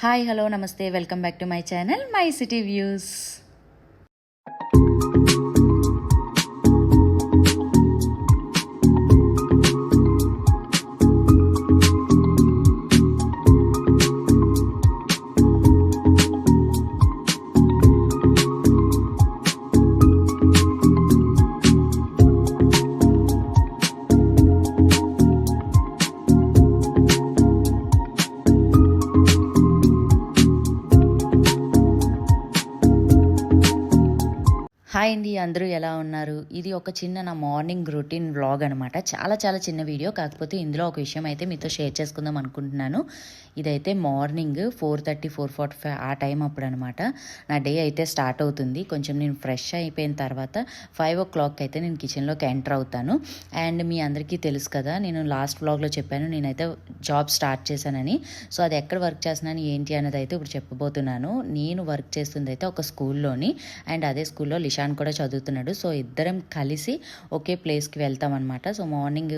Hi hello నమస్తే welcome back to my channel my city views. Hi అండి అందరూ ఎలా ఉన్నారు? ఇది ఒక చిన్న నా మార్నింగ్ రొటీన్ వ్లాగ్ అనమాట చాలా చాలా చిన్న వీడియో కాకపోతే ఇందులో ఒక విషయం అయితే మీతో షేర్ చేసుకుందాం అనుకుంటున్నాను. ఇదైతే morning four thirty four forty five ఆ టైం అప్పుడు అనమాట నా డే అయితే స్టార్ట్ అవుతుంది. కొంచెం నేను ఫ్రెష్ అయిపోయిన తర్వాత ఫైవ్ ఓ క్లాక్ అయితే నేను కిచెన్లోకి ఎంటర్ అవుతాను. అండ్ మీ అందరికీ తెలుసు కదా నేను లాస్ట్ వ్లాగ్లో చెప్పాను నేనైతే జాబ్ స్టార్ట్ చేశానని. సో అది ఎక్కడ వర్క్ చేస్తున్నాను ఏంటి అనేది అయితే ఇప్పుడు చెప్పబోతున్నాను. నేను వర్క్ చేస్తుంది అయితే ఒక స్కూల్లోని అండ్ అదే స్కూల్లో లిషాన్ కూడా చదువుతున్నాడు. సో ఇద్దరం కలిసి ఒకే ప్లేస్కి వెళ్తాం అనమాట సో మార్నింగ్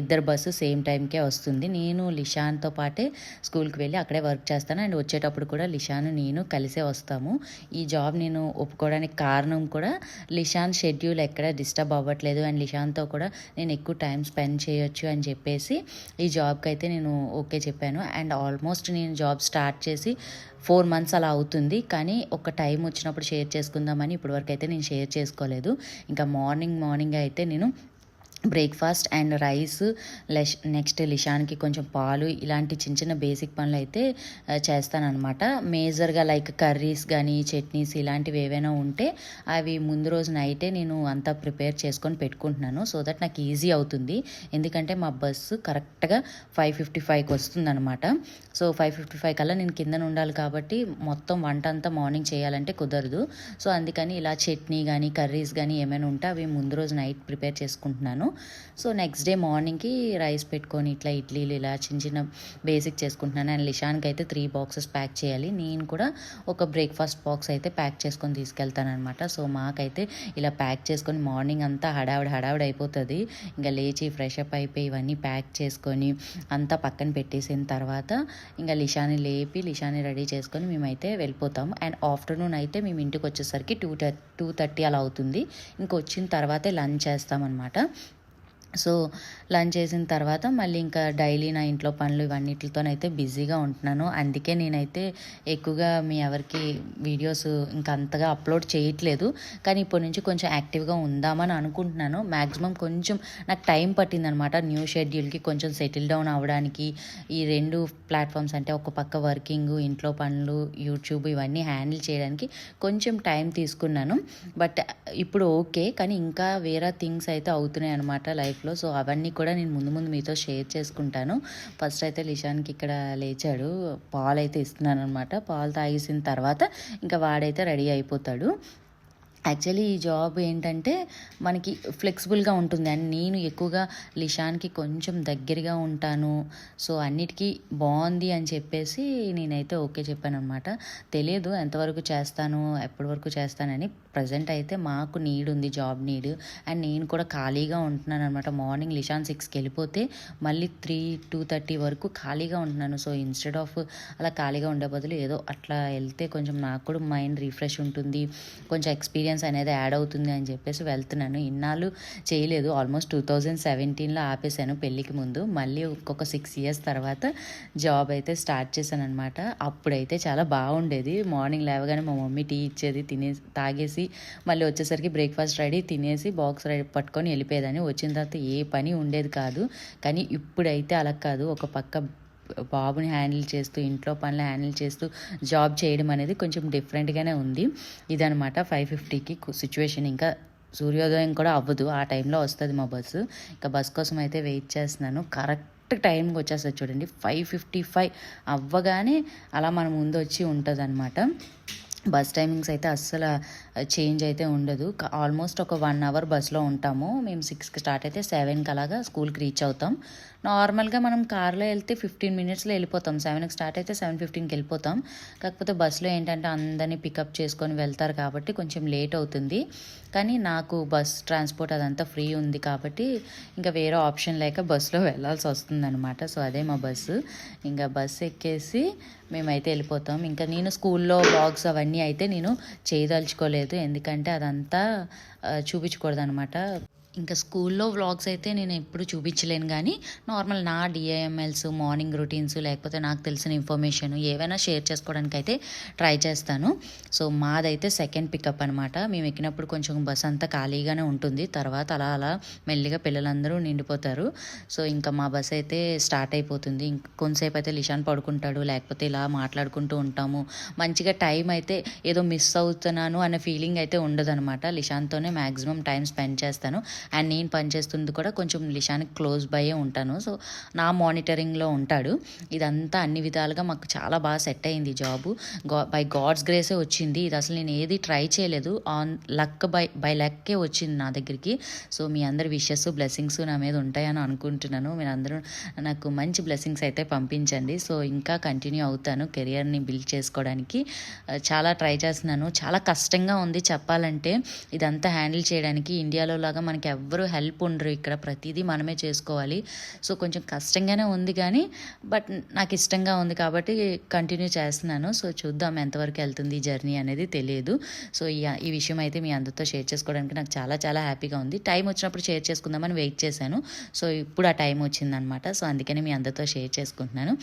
ఇద్దరు బస్సు సేమ్ టైంకే వస్తుంది. నేను లిషాన్తో పాటే స్కూల్కి వెళ్ళి అక్కడే వర్క్ చేస్తాను. అండ్ వచ్చేటప్పుడు కూడా లిషాన్ నేను కలిసే వస్తాము. ఈ జాబ్ నేను ఒప్పుకోవడానికి కారణం కూడా లిషాన్ షెడ్యూల్ ఎక్కడ డిస్టర్బ్ అవ్వట్లేదు. అండ్ లిషాన్తో కూడా నేను ఎక్కువ టైం స్పెండ్ చేయొచ్చు అని చెప్పేసి ఈ జాబ్కి అయితే నేను ఓకే చెప్పాను. అండ్ ఆల్మోస్ట్ నేను జాబ్ స్టార్ట్ చేసి ఫోర్ మంత్స్ అలా అవుతుంది. కానీ ఒక టైం వచ్చినప్పుడు షేర్ చేసుకుందామని ఇప్పటివరకు అయితే నేను షేర్ చేసుకోలేదు. ఇంకా మార్నింగ్ మార్నింగ్ అయితే నేను బ్రేక్ఫాస్ట్ అండ్ రైస్ లెష్ నెక్స్ట్ లిషాన్కి కొంచెం పాలు ఇలాంటి చిన్న చిన్న బేసిక్ పనులు అయితే చేస్తానన్నమాట. మేజర్గా లైక్ కర్రీస్ కానీ చట్నీస్ ఇలాంటివి ఏవైనా ఉంటే అవి ముందు రోజు నైటే నేను అంతా ప్రిపేర్ చేసుకొని పెట్టుకుంటున్నాను. సో దట్ నాకు ఈజీ అవుతుంది. ఎందుకంటే మా బస్సు కరెక్ట్గా ఫైవ్ ఫిఫ్టీ ఫైవ్కి వస్తుందన్నమాట. సో ఫైవ్ ఫిఫ్టీ ఫైవ్ కల్లా నేను కిందన ఉండాలి కాబట్టి మొత్తం వంట అంతా మార్నింగ్ చేయాలంటే కుదరదు. సో అందుకని ఇలా చట్నీ కానీ కర్రీస్ కానీ ఏమైనా ఉంటే అవి ముందు రోజు నైట్ ప్రిపేర్ చేసుకుంటున్నాను. సో నెక్స్ట్ డే మార్నింగ్కి రైస్ పెట్టుకొని ఇట్లా ఇడ్లీలు ఇలా చిన్న చిన్న బేసిక్ చేసుకుంటున్నాను. అండ్ లిషాన్కి అయితే త్రీ బాక్సెస్ ప్యాక్ చేయాలి. నేను కూడా ఒక బ్రేక్ఫాస్ట్ బాక్స్ అయితే ప్యాక్ చేసుకొని తీసుకెళ్తానమాట సో మాకైతే ఇలా ప్యాక్ చేసుకొని మార్నింగ్ అంతా హడావిడి హడావిడి అయిపోతుంది. ఇంకా లేచి ఫ్రెష్ అప్ అయిపోయి ఇవన్నీ ప్యాక్ చేసుకొని అంతా పక్కన పెట్టేసిన తర్వాత ఇంకా లిషాని లేపి లిషాని రెడీ చేసుకొని మేమైతే వెళ్ళిపోతాం. అండ్ ఆఫ్టర్నూన్ అయితే మేము ఇంటికి వచ్చేసరికి టూ టూ థర్టీ అలా అవుతుంది. ఇంకొచ్చిన తర్వాతే లంచ్ చేస్తామన్నమాట. సో లంచ్ చేసిన తర్వాత మళ్ళీ ఇంకా డైలీ నా ఇంట్లో పనులు ఇవన్నిటితోనైతే బిజీగా ఉంటున్నాను. అందుకే నేనైతే ఎక్కువగా మీ ఎవరికి వీడియోస్ ఇంకా అంతగా అప్లోడ్ చేయట్లేదు. కానీ ఇప్పటి నుంచి కొంచెం యాక్టివ్గా ఉందామని అనుకుంటున్నాను. మ్యాక్సిమం కొంచెం నాకు టైం పట్టిందనమాట న్యూ షెడ్యూల్కి కొంచెం సెటిల్ డౌన్ అవ్వడానికి. ఈ రెండు ప్లాట్ఫామ్స్ అంటే ఒక పక్క వర్కింగ్ ఇంట్లో పనులు యూట్యూబ్ ఇవన్నీ హ్యాండిల్ చేయడానికి కొంచెం టైం తీసుకున్నాను. బట్ ఇప్పుడు ఓకే. కానీ ఇంకా వేరే థింగ్స్ అయితే అవుతున్నాయి అనమాట లైఫ్ లైఫ్లో సో అవన్నీ కూడా నేను ముందు ముందు మీతో షేర్ చేసుకుంటాను. ఫస్ట్ అయితే లిషాన్కి ఇక్కడ లేచాడు. పాలు అయితే ఇస్తున్నాను అనమాట పాలు తాగేసిన తర్వాత ఇంకా వాడైతే రెడీ అయిపోతాడు. యాక్చువల్లీ ఈ జాబ్ ఏంటంటే మనకి ఫ్లెక్సిబుల్గా ఉంటుంది. అండ్ నేను ఎక్కువగా లిషాన్కి కొంచెం దగ్గరగా ఉంటాను. సో అన్నిటికీ బాగుంది అని చెప్పేసి నేనైతే ఓకే చెప్పాను అనమాట తెలియదు ఎంతవరకు చేస్తాను ఎప్పటి వరకు చేస్తానని. ప్రజెంట్ అయితే మాకు నీడ్ ఉంది జాబ్ నీడ్ అండ్ నేను కూడా ఖాళీగా ఉంటున్నాను అనమాట మార్నింగ్ లిషాన్ సిక్స్కి వెళ్ళిపోతే మళ్ళీ త్రీ టూ థర్టీ వరకు ఖాళీగా ఉంటున్నాను. సో ఇన్స్టెడ్ ఆఫ్ అలా ఖాళీగా ఉండే బదులు ఏదో అట్లా వెళ్తే కొంచెం నాకు కూడా మైండ్ రిఫ్రెష్ ఉంటుంది. కొంచెం ఎక్స్పీరియన్స్ అనేది యాడ్ అవుతుంది అని చెప్పేసి వెళ్తున్నాను. ఇన్నాళ్ళు చేయలేదు. ఆల్మోస్ట్ టూ థౌజండ్ సెవెంటీన్లో ఆపేశాను పెళ్ళికి ముందు. మళ్ళీ ఒక్కొక్క సిక్స్ ఇయర్స్ తర్వాత జాబ్ అయితే స్టార్ట్ చేశాను అనమాట అప్పుడైతే చాలా బాగుండేది. మార్నింగ్ లేవగానే మా మమ్మీ టీ ఇచ్చేది తినేసి తాగేసి మళ్ళీ వచ్చేసరికి బ్రేక్ఫాస్ట్ రెడీ తినేసి బాక్స్ రెడీ పట్టుకొని వెళ్ళిపోయేదని వచ్చిన తర్వాత ఏ పని ఉండేది కాదు. కానీ ఇప్పుడైతే అలా కాదు. ఒక పక్క బాబుని హ్యాండిల్ చేస్తూ ఇంట్లో పనులు హ్యాండిల్ చేస్తూ జాబ్ చేయడం అనేది కొంచెం డిఫరెంట్గానే ఉంది. ఇదనమాట ఫైవ్ ఫిఫ్టీకి సిచ్యువేషన్ ఇంకా సూర్యోదయం కూడా అవ్వదు. ఆ టైంలో వస్తుంది మా బస్సు. ఇంకా బస్ కోసం అయితే వెయిట్ చేస్తున్నాను. కరెక్ట్ టైంకి వచ్చేస్తుంది చూడండి. ఫైవ్ ఫిఫ్టీ ఫైవ్ అవ్వగానే అలా మన ముందు వచ్చి ఉంటుంది అనమాట బస్ టైమింగ్స్ అయితే అస్సలు చేంజ్ అయితే ఉండదు. ఆల్మోస్ట్ ఒక వన్ అవర్ బస్లో ఉంటాము. మేము సిక్స్కి స్టార్ట్ అయితే సెవెన్కి అలాగా స్కూల్కి రీచ్ అవుతాం. నార్మల్గా మనం కార్లో వెళ్తే ఫిఫ్టీన్ మినిట్స్లో వెళ్ళిపోతాం. సెవెన్కి స్టార్ట్ అయితే సెవెన్ ఫిఫ్టీన్కి వెళ్ళిపోతాం. కాకపోతే బస్సులో ఏంటంటే అందరినీ పికప్ చేసుకొని వెళ్తారు కాబట్టి కొంచెం లేట్ అవుతుంది. కానీ నాకు బస్ ట్రాన్స్పోర్ట్ అదంతా ఫ్రీ ఉంది కాబట్టి ఇంకా వేరే ఆప్షన్ లేక బస్సులో వెళ్ళాల్సి వస్తుంది అనమాట సో అదే మా బస్సు. ఇంకా బస్సు ఎక్కేసి మేమైతే వెళ్ళిపోతాం. ఇంకా నేను స్కూల్లో బ్లాగ్స్ అవన్నీ అయితే నేను చేయదలుచుకోలేదు. ఎందుకంటే అదంతా చూపించకూడదు అనమాట ఇంకా స్కూల్లో వ్లాగ్స్ అయితే నేను ఎప్పుడు చూపించలేను కానీ నార్మల్ నా డిఐఎంఎల్స్ మార్నింగ్ రొటీన్స్ లేకపోతే నాకు తెలిసిన ఇన్ఫర్మేషన్ ఏవైనా షేర్ చేసుకోవడానికి అయితే ట్రై చేస్తాను. సో మాదైతే సెకండ్ పికప్ అనమాట మేము ఎక్కినప్పుడు కొంచెం బస్ అంతా ఖాళీగానే ఉంటుంది. తర్వాత అలా అలా మెల్లిగా పిల్లలందరూ నిండిపోతారు. సో ఇంకా మా బస్ అయితే స్టార్ట్ అయిపోతుంది. ఇంక కొంతసేపు అయితే లిషాన్ పడుకుంటాడు. లేకపోతే ఇలా మాట్లాడుకుంటూ ఉంటాము. మంచిగా టైం అయితే ఏదో మిస్ అవుతున్నాను అనే ఫీలింగ్ అయితే ఉండదన్నమాట. లిషాన్తోనే మ్యాక్సిమం టైం స్పెండ్ చేస్తాను. అండ్ నేను పనిచేస్తుంది కూడా కొంచెం నిషానికి క్లోజ్ బయే ఉంటాను. సో నా మానిటరింగ్లో ఉంటాడు. ఇదంతా అన్ని విధాలుగా మాకు చాలా బాగా సెట్ అయింది జాబు. గా బై గాడ్స్ గ్రేసే వచ్చింది. ఇది అసలు నేను ఏది ట్రై చేయలేదు. ఆన్ లక్ బై బై లక్కే వచ్చింది నా దగ్గరికి. సో మీ అందరి విషెస్ బ్లెస్సింగ్స్ నా మీద ఉంటాయని అనుకుంటున్నాను. మీరు అందరూ నాకు మంచి బ్లెస్సింగ్స్ అయితే పంపించండి. సో ఇంకా కంటిన్యూ అవుతాను కెరియర్ని బిల్డ్ చేసుకోవడానికి. చాలా ట్రై చేస్తున్నాను. చాలా కష్టంగా ఉంది చెప్పాలంటే. ఇదంతా హ్యాండిల్ చేయడానికి ఇండియాలో లాగా మనకి ఎవ్వరూ హెల్ప్ ఉండరు. ఇక్కడ ప్రతిదీ మనమే చేసుకోవాలి. సో కొంచెం కష్టంగానే ఉంది కానీ బట్ నాకు ఇష్టంగా ఉంది కాబట్టి కంటిన్యూ చేస్తున్నాను. సో చూద్దాం ఎంతవరకు వెళ్తుంది ఈ జర్నీ అనేది తెలియదు. సో ఈ ఈ విషయం అయితే మీ అందరితో షేర్ చేసుకోవడానికి నాకు చాలా చాలా హ్యాపీగా ఉంది. టైం వచ్చినప్పుడు షేర్ చేసుకుందామని వెయిట్ చేశాను. సో ఇప్పుడు ఆ టైం వచ్చిందనమాట. సో అందుకని మీ అందరితో షేర్ చేసుకుంటున్నాను.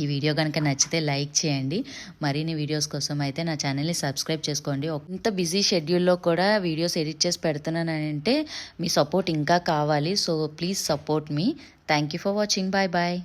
ఈ వీడియో కనుక నచ్చితే లైక్ చేయండి. మరిన్ని వీడియోస్ కోసం అయితే నా ఛానల్ని సబ్స్క్రైబ్ చేసుకోండి. ఇంత బిజీ షెడ్యూల్లో కూడా వీడియోస్ ఎడిట్ చేసి పెడుతున్నానంటే మీ సపోర్ట్ ఇంకా కావాలి. So please support me. Thank you for watching. Bye bye.